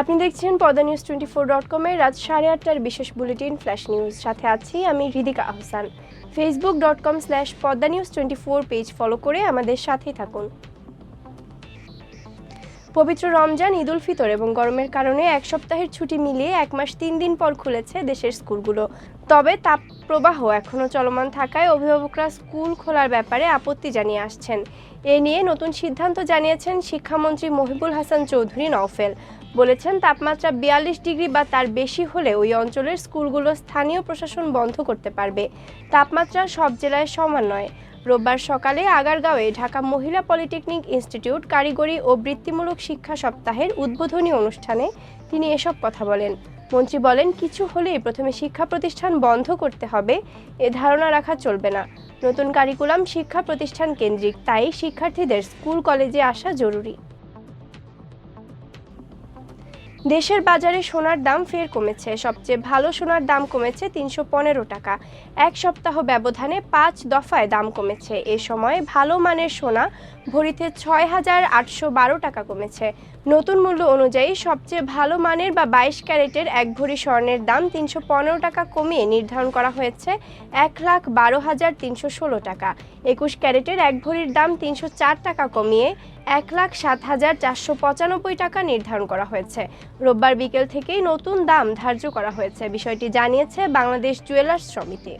আপনি দেখছেন Padma news twenty four dot কমের রাত সাড়ে আটটার বিশেষ বুলেটিন ফ্ল্যাশ নিউজ। সাথে আছি আমি Hridika Ahsan. Facebook dot com slash Padma news twenty four page follow করে আমাদের সাথেই থাকুন। পবিত্র রমজান, ঈদ উল ফিতর এবং গরমের কারণে এক সপ্তাহের ছুটি মিলিয়ে এক মাস তিন দিন পর খুলেছে দেশের স্কুলগুলো। তবে তাপ প্রবাহ এখনও চলমান থাকায় অভিভাবকরা স্কুল খোলার ব্যাপারে আপত্তি জানিয়ে আসছেন। এ নিয়ে নতুন সিদ্ধান্ত জানিয়েছেন শিক্ষামন্ত্রী মহিবুল হাসান চৌধুরী নওফেল। বলেছেন তাপমাত্রা বিয়াল্লিশ ডিগ্রি বা তার বেশি হলে ওই অঞ্চলের স্কুলগুলো স্থানীয় প্রশাসন বন্ধ করতে পারবে। তাপমাত্রা সব জেলায় সমান নয়। রোববার সকালে আগারগাঁওয়ে ঢাকা মহিলা পলিটেকনিক ইনস্টিটিউট কারিগরি ও বৃত্তিমূলক শিক্ষা সপ্তাহের উদ্বোধনী অনুষ্ঠানে তিনি এসব কথা বলেন। মন্ত্রী বলেন, কিছু হলেই প্রথমে শিক্ষা প্রতিষ্ঠান বন্ধ করতে হবে, এ ধারণা রাখা চলবে না। নতুন কারিকুলাম শিক্ষা প্রতিষ্ঠান কেন্দ্রিক, তাই শিক্ষার্থীদের স্কুল কলেজে আসা জরুরি। দেশের বাজারে সোনার দাম ফের কমেছে। সবচেয়ে ভালো সোনার দাম কমেছে তিনশো পনেরো টাকা। এক সপ্তাহ ব্যবধানে পাঁচ দফায় দাম কমেছে। এ সময় ভালো মানের সোনা ভরিতে ছয় হাজার আটশো বারো টাকা কমেছে। নতুন মূল্য অনুযায়ী সবচেয়ে ভালো মানের বা বাইশ ক্যারেটের এক ভরি স্বর্ণের দাম তিনশো পনেরো টাকা কমিয়ে নির্ধারণ করা হয়েছে এক লাখ বারো হাজার তিনশো ষোলো টাকা। একুশ ক্যারেটের এক ভরির দাম তিনশো চার টাকা কমিয়ে এক লাখ সাত হাজার চারশো পঁচানব্বই টাকা নির্ধারণ করা হয়েছে। রোববার বিকেল থেকেই নতুন দাম ধার্য করা হয়েছে, বিষয়টি জানিয়েছে বাংলাদেশ জুয়েলার্স সমিতি।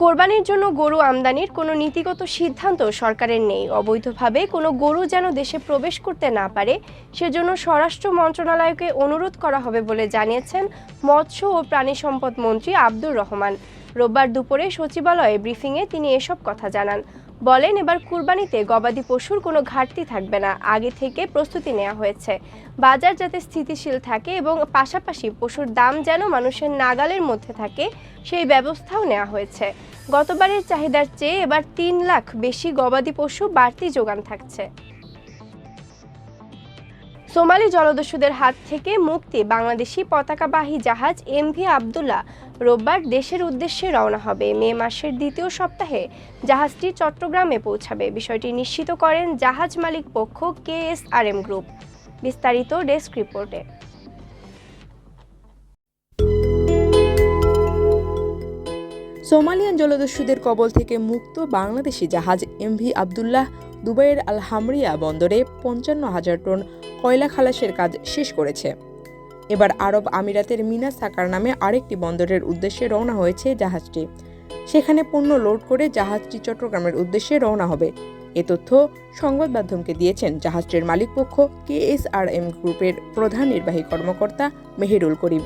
কোরবানির জন্য গরু আমদানির কোনো নীতিগত সিদ্ধান্ত সরকারের নেই। অবৈধভাবে কোনো গরু যেন দেশে প্রবেশ করতে না পারে, সেজন্য স্বরাষ্ট্র মন্ত্রণালয়কে অনুরোধ করা হবে বলে জানিয়েছেন মৎস্য ও প্রাণী সম্পদ মন্ত্রী আব্দুর রহমান। রোববার দুপুরে সচিবালয়ে ব্রিফিংয়ে তিনি এসব কথা জানান। বলেন এবার কুরবানিতে গবাদি পশুর কোনো ঘাটতি থাকবে না। আগে থেকে প্রস্তুতি নেওয়া হয়েছে। বাজার যাতে স্থিতিশীল থাকে এবং পাশাপাশি পশুর দাম যেন মানুষের নাগালের মধ্যে থাকে, সেই ব্যবস্থাও নেওয়া হয়েছে। গতবারের চাহিদার চেয়ে এবার তিন লাখ বেশি গবাদি পশু বাড়তি যোগান থাকছে। সোমালি জলদস্যুদের হাত থেকে মুক্তি, বাংলাদেশি পতাকাবাহী জাহাজ এমভি আবদুল্লাহ রোববার দেশের উদ্দেশ্যে রওনা হবে। মে মাসের দ্বিতীয় সপ্তাহে জাহাজটি চট্টগ্রামে পৌঁছাবে। বিষয়টি নিশ্চিত করেন জাহাজ মালিক পক্ষ কেএসআরএম গ্রুপ। বিস্তারিত ডেস্ক রিপোর্টে। সোমালিয়ান জলদস্যুদের কবল থেকে মুক্ত বাংলাদেশি জাহাজ এমভি আবদুল্লাহ দুবাইয়ের আল হামরিয়া বন্দরে পঞ্চান্ন হাজার টন কয়লা খালাসের কাজ শেষ করেছে। এবার আরব আমিরাতের মিনা সাকার নামে আরেকটি বন্দরের উদ্দেশ্যে রওনা হয়েছে জাহাজটি। সেখানে পণ্য লোড করে জাহাজটি চট্টগ্রামের উদ্দেশ্যে রওনা হবে। এ তথ্য সংবাদ মাধ্যমকে দিয়েছেন জাহাজটির মালিকপক্ষ কেএসআরএম গ্রুপের প্রধান নির্বাহী কর্মকর্তা মেহেরুল করিম।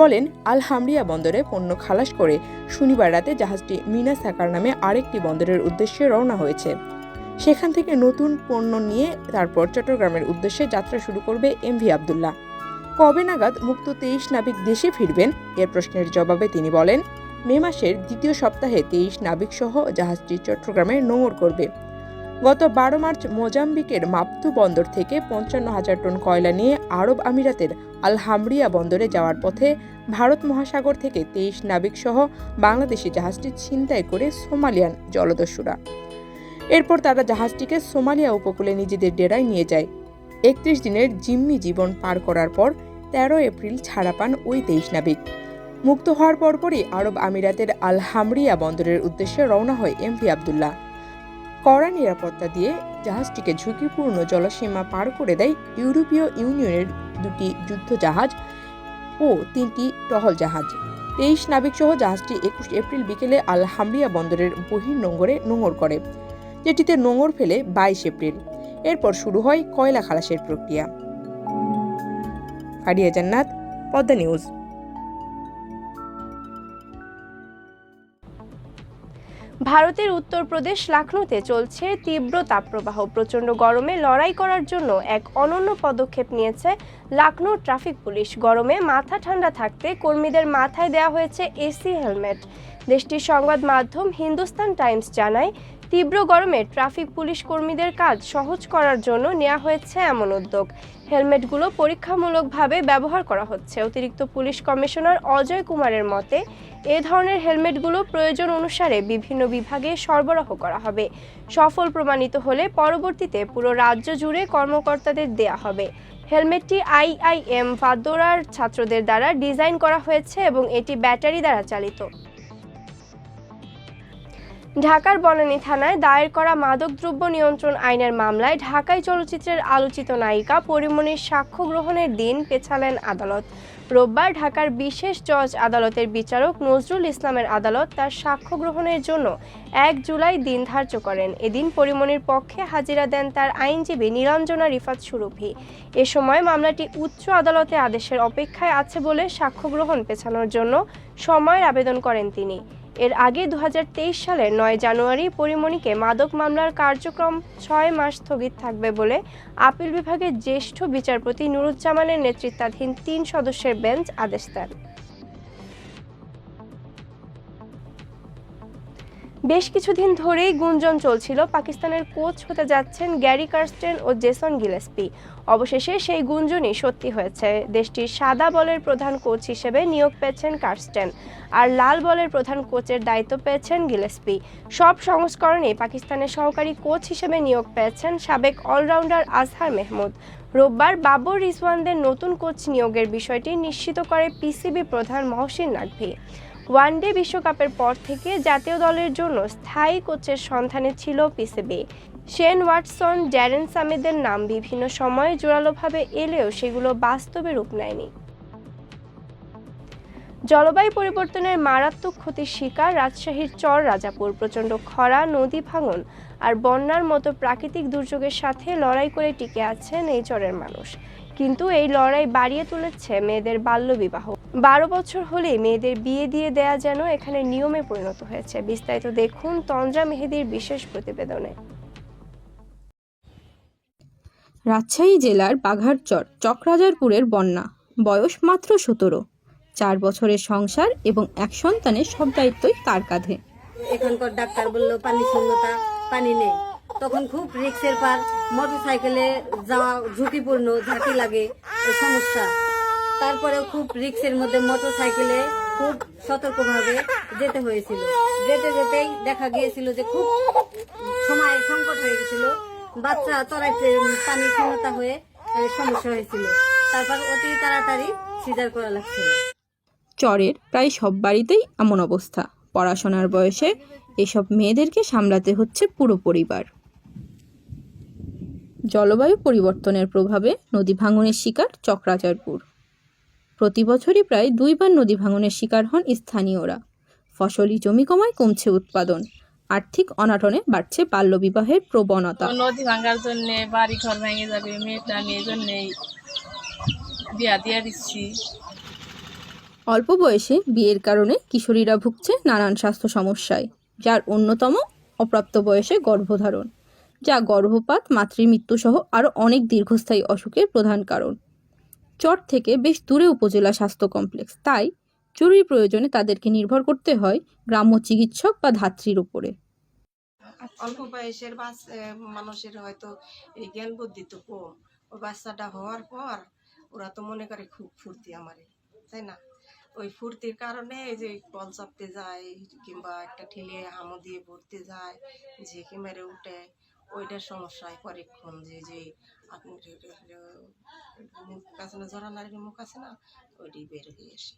বলেন আল হামরিয়া বন্দরে পণ্য খালাস করে শনিবার রাতে জাহাজটি মিনা সাকার নামে আরেকটি বন্দরের উদ্দেশ্যে রওনা হয়েছে। সেখান থেকে নতুন পণ্য নিয়ে তারপর চট্টগ্রামের উদ্দেশ্যে যাত্রা শুরু করবে এমভি আবদুল্লাহ। কবে নাগাদ মুক্ত তেইশ নাবিক দেশে ফিরবেন? এর প্রশ্নের জবাবে তিনি বলেন, মে মাসের দ্বিতীয় সপ্তাহে তেইশ নাবিক সহ জাহাজটি চট্টগ্রামে নোঙর করবে। গত বারো মার্চ মোজাম্বিকের মাপতু বন্দর থেকে পঞ্চান্ন হাজার টন কয়লা নিয়ে আরব আমিরাতের আল হামরিয়া বন্দরে যাওয়ার পথে ভারত মহাসাগর থেকে তেইশ নাবিক সহ বাংলাদেশি জাহাজটি ছিনতাই করে সোমালিয়ান জলদস্যুরা। এরপর তারা জাহাজটিকে সোমালিয়া উপকূলে নিজেদের ডেরায় নিয়ে যায়। একত্রিশ দিনের জিম্মি জীবন পার করার পর তেরো এপ্রিল ছাড়া পান ওই তেইশ নাবিক। মুক্ত হওয়ার পরপরই আরব আমিরাতের আল হামরিয়া বন্দরের উদ্দেশ্যে রওনা হয় এমভি আবদুল্লাহ। কড়া নিরাপত্তা দিয়ে জাহাজটিকে ঝুঁকিপূর্ণ জলসীমা পার করে দেয় ইউরোপীয় ইউনিয়নের দুটি যুদ্ধ জাহাজ ও তিনটি টহল জাহাজ। তেইশ নাবিকসহ জাহাজটি একুশ এপ্রিল বিকেলে আল হামরিয়া বন্দরের বহির্নোঙরে নোঙর করে। যেটিতে নোঙর ফেলে বাইশ এপ্রিল। এরপর শুরু হয় কয়লা খালাসের প্রক্রিয়া। ফারিয়া জান্নাত, পদ্মা নিউজ। ভারতের উত্তরপ্রদেশ লাখনৌতে চলছে তীব্র তাপপ্রবাহ। প্রচণ্ড গরমে লড়াই করার জন্য এক অনন্য পদক্ষেপ নিয়েছে লাখনৌ ট্রাফিক পুলিশ। গরমে মাথা ঠান্ডা থাকতে কর্মীদের মাথায় দেওয়া হয়েছে এসি হেলমেট। দেশটির সংবাদ মাধ্যম হিন্দুস্তান টাইমস জানায় তীব্র গরমে ট্রাফিক পুলিশ কর্মীদের কাজ সহজ করার জন্য নেওয়া হয়েছে এমন উদ্যোগ। হেলমেটগুলো পরীক্ষামূলকভাবে ব্যবহার করা হচ্ছে। অতিরিক্ত পুলিশ কমিশনার অজয় কুমারের মতে, এ ধরনের হেলমেটগুলো প্রয়োজন অনুসারে বিভিন্ন বিভাগে সরবরাহ করা হবে। সফল প্রমাণিত হলে পরবর্তীতে পুরো রাজ্য জুড়ে কর্মকর্তাদের দেয়া হবে। হেলমেটটি আইআইএম ফাদোরার ছাত্রদের দ্বারা ডিজাইন করা হয়েছে এবং এটি ব্যাটারি দ্বারা চালিত। ঢাকার বনানী থানায় দায়ের করা মাদকদ্রব্য নিয়ন্ত্রণ আইনের মামলায় ঢাকাই চলচ্চিত্রের আলোচিত নায়িকা পরিমণির সাক্ষ্য গ্রহণের দিন পেছালেন আদালত। রোববার ঢাকার বিশেষ জজ আদালতের বিচারক নজরুল ইসলামের আদালত তার সাক্ষ্য গ্রহণের জন্য এক জুলাই দিন ধার্য করেন। এদিন পরিমণির পক্ষে হাজিরা দেন তার আইনজীবী নীলাঞ্জনা রিফাত সুরভি। এ সময় মামলাটি উচ্চ আদালতে আদেশের অপেক্ষায় আছে বলে সাক্ষ্য গ্রহণ পেছানোর জন্য সময়ের আবেদন করেন তিনি। এর আগে দু হাজার তেইশ সালের নয় জানুয়ারি পরিমণিকে মাদক মামলার কার্যক্রম ছয় মাস স্থগিত থাকবে বলে আপিল বিভাগের জ্যেষ্ঠ বিচারপতি নুরুজ্জামানের নেতৃত্বাধীন তিন সদস্যের বেঞ্চ আদেশ দেন। বেশ কিছুদিন ধরেই গুঞ্জন চলছিল। পাকিস্তানের কোচ হতে যাচ্ছেন গ্যারি কার্স্টেন ও জেসন গিলেসপি। অবশেষে সেই গুঞ্জনই সত্যি হয়েছে। দেশটির সাদা বলের প্রধান কোচ হিসেবে নিয়োগ পেয়েছেন কার্স্টেন আর লাল বলের প্রধান কোচের দায়িত্ব পেয়েছেন গিলেসপি। সব সংস্করণে পাকিস্তানের সহকারী কোচ হিসেবে নিয়োগ পেয়েছেন সাবেক অলরাউন্ডার আজহার মেহমুদ। রোববার বাবর রিজওয়ানদের নতুন কোচ নিয়োগের বিষয়টি নিশ্চিত করে পিসিবি প্রধান মহসিন নাকভি। ওয়ানডে বিশ্বকাপের পর থেকে জাতীয় দলের জন্য স্থায়ী কোচের সন্ধানে ছিল পিসিবি। শেন ওয়াটসন ড্যারেন সামিদের নাম বিভিন্ন সময়ে জোরালোভাবে এলেও সেগুলো বাস্তবে রূপ নেয়নি। জলবায়ু পরিবর্তনের মারাত্মক ক্ষতির শিকার রাজশাহীর চর রাজাপুর। প্রচণ্ড খরা, নদী ভাঙন আর বন্যার মতো প্রাকৃতিক দুর্যোগের সাথে লড়াই করে টিকে আছেন এই চরের মানুষ। কিন্তু এই লড়াই বাড়িয়ে তুলেছে মেয়েদের বাল্যবিবাহ। বারো বছর হলেই মেয়েদের বিয়ে দিয়ে দেয়া যেন এখানে নিয়মে পরিণত হয়েছে। বিস্তারিত দেখুন তন্দ্রা মেহেদির বিশেষ প্রতিবেদনে। রাজশাহী জেলার বাঘারচর চক্রাজারপুরের বন্যা বয়স মাত্র সতেরো। চার বছরের সংসার এবং এক সন্তানের সব দায়িত্বই তার কাঁধে। এখানকার ডাক্তার বলল পানি শূন্যতা পানি নেই। তখন খুব রিক্সের পার মোটর সাইকেলে যাওয়া ঝুঁকিপূর্ণ ঝাঁকি লাগে এই সমস্যা। তারপরেও খুব রিক্সের মধ্যে মোটর সাইকেলে খুব সতর্কভাবে যেতে হয়েছিল। যেতে যেতেই দেখা গিয়েছিল যে খুব সময় সংকট হয়ে গেছিল বাচ্চা চড়াইতে পানি শূন্যতা হয়ে সমস্যা হয়েছিল। তারপর অতি তাড়াতাড়ি সিজার করা লাগছিল। চরের প্রায় সব বাড়িতেই এমন অবস্থা। পড়াশোনার বয়সে এসব মেয়েদেরকে সামলাতে হচ্ছে পুরো পরিবার। জলবায়ু পরিবর্তনের প্রভাবে নদী ভাঙনের শিকার চক্রাচারপুর। প্রতি বছরই প্রায় দুইবার নদী ভাঙনের শিকার হন স্থানীয়রা। ফসলি জমি কমায় কমছে উৎপাদন। আর্থিক অনাটনে বাড়ছে বাল্যবিবাহের প্রবণতা। নদী ভাঙার জন্য বাড়ি ঘর ভেঙে যাবে মেয়েটা নিয়ে জন্য বিয়া দিয়ে দিচ্ছি। অল্প বয়সে বিয়ের কারণে কিশোরীরা ভুগছে নানান স্বাস্থ্য সমস্যায় যার অন্যতম অপ্রাপ্ত বয়সে গর্ভধারণ যা গর্ভপাত মাতৃমৃত্যুসহ আরও অনেক দীর্ঘস্থায়ী অসুখের প্রধান কারণ। চট থেকে বেশ দূরে উপজেলা স্বাস্থ্য কমপ্লেক্স। তাই জরুরি প্রয়োজনে তাদেরকে নির্ভর করতে হয় গ্রাম্য চিকিৎসক বা ধাত্রীর উপরে। অল্প বয়সের মানুষের হয়তো এই জ্ঞান বুদ্ধি তো কম। ওই বাচ্চাটা হওয়ার পর ওরা তো মনে করে খুব ফুর্তি আমারে, তাই না? ওই ফুর্তির কারণে এই যে কল চাপতে যায় কিংবা একটা ঠেলে হামো দিয়ে ভরতে যায় যে মেরে উঠে, ওইটার সমস্যায় পরীক্ষণ যে যে আপনি মুখ আছে না নারীর মুখ আছে না ওইটাই বের হয়ে আসে।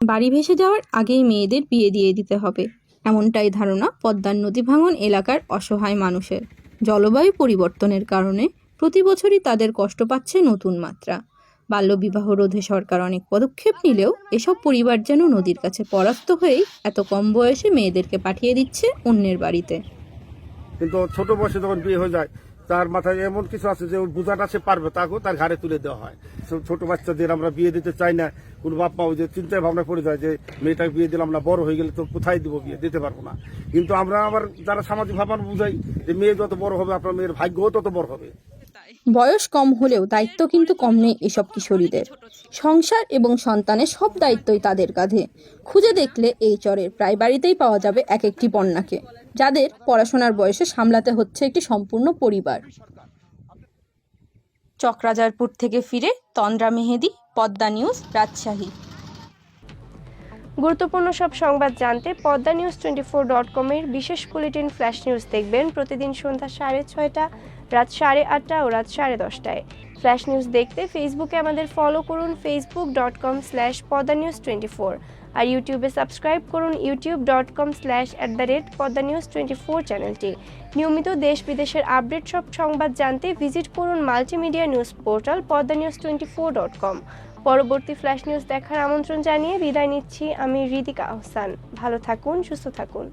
বাড়ি ভেসে যাওয়ার আগেই মেয়েদের বিয়ে দিয়ে দিতে হবে। এমনটাই ধারণা পদ্মার নদী ভাঙন এলাকার অসহায় মানুষের। জলবায়ু পরিবর্তনের কারণে প্রতি বছরই তাদের কষ্ট পাচ্ছে নতুন মাত্রা। বাল্যবিবাহ রোধে সরকার অনেক পদক্ষেপ নিলেও এসব পরিবার যেন নদীর কাছে পরাস্ত হয়েই এত কম বয়সে মেয়েদেরকে পাঠিয়ে দিচ্ছে অন্যের বাড়িতে। কিন্তু ছোট বয়সে যখন বিয়ে হয়ে যায় তার মাথায় এমন কিছু আছে যে ওর বোঝাটা সে পারবে, তাকেও তার ঘাড়ে তুলে দেওয়া হয়। ছোট বাচ্চাদের আমরা বিয়ে দিতে চাই না। কোন বাপ মা যে চিন্তায় ভাবনা পড়ে যায় যে, মেয়েটাকে বিয়ে দিলাম না, বড় হয়ে গেলে তো কোথায় দিব বিয়ে? দিতে পারব না। কিন্তু আমরা আবার যারা সামাজিক ভাবনা বুঝাই যে, মেয়ে যত বড় হবে, আপনার মেয়ের ভাগ্যও তত বড় হবে। বয়স কম হলেও দায়িত্ব কিন্তু কম নেই এসব কিশোরীদের। সংসার এবং সন্তানের সব দায়িত্বই তাদের কাঁধে। খুঁজে দেখলে এই চরের প্রায় বাড়িতেই পাওয়া যাবে এক একটি বন্যাকে। যাদের পড়াশোনার বয়সে সামলাতে হচ্ছে একটি সম্পূর্ণ পরিবার। চক্রাজারপুর থেকে ফিরে তন্দ্রা মেহেদি পদ্মা নিউজ রাজশাহী। গুরুত্বপূর্ণ সব সংবাদ জানতে Padma news twenty four dot কমের বিশেষ বুলেটিন ফ্ল্যাশ নিউজ দেখবেন প্রতিদিন সন্ধ্যা সাড়ে ছয়টা রাত সাড়ে আটটা ও রাত সাড়ে দশটায়। ফ্ল্যাশ নিউজ দেখতে ফেসবুকে আমাদের ফলো করুন Facebook dot com slash Padma news twenty four. আর ইউটিউবে সাবস্ক্রাইব করুন YouTube dot com slash at the rate Padma news twenty four চ্যানেলটি নিয়মিত দেশ বিদেশের আপডেট সব সংবাদ জানতে ভিজিট করুন multimedia news portal Padma news twenty four dot com পরবর্তী ফ্ল্যাশ নিউজ দেখার আমন্ত্রণ জানিয়ে বিদায় নিচ্ছি আমি রিদিকা আহসান। ভালো থাকুন, সুস্থ থাকুন।